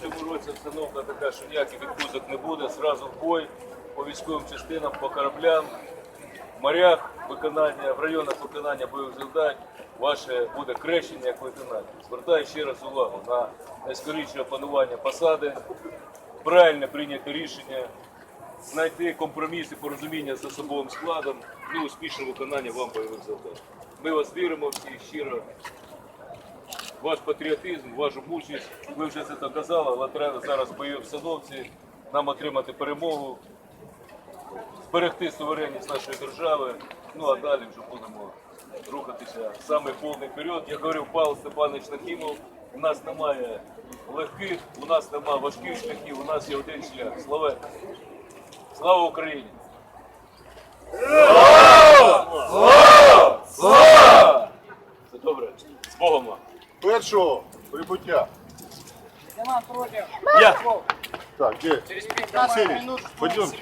Цьому році обстановка така, що ніяких відпусток не буде. Зразу в бой по військовим частинам, по кораблям, в морях виконання, в районах виконання бойових завдань. Ваше буде крещення як лейтенант. Звертаю ще раз увагу на найскоріше опанування посади, правильне прийняти рішення, знайти компроміс і порозуміння з особовим складом, ну і успішне виконання вам бойових завдань. Ми вас віримо всі щиро ваш патріотизм, вашу мужність. Ви вже це доказали, але треба зараз в бойовій нам отримати перемогу, зберегти суверенність нашої держави. Ну а далі вже будемо рухатися в самий повний період. Я говорив Павло Степанович Нахімов, у нас немає легких, у нас немає важких шляхів, у нас є один шлях. Слава, Слава Україні! Слава! Слава! Все добре. З Богом вам! Першого прибуття. Я! Так, де? Через 15 минут Пойдем.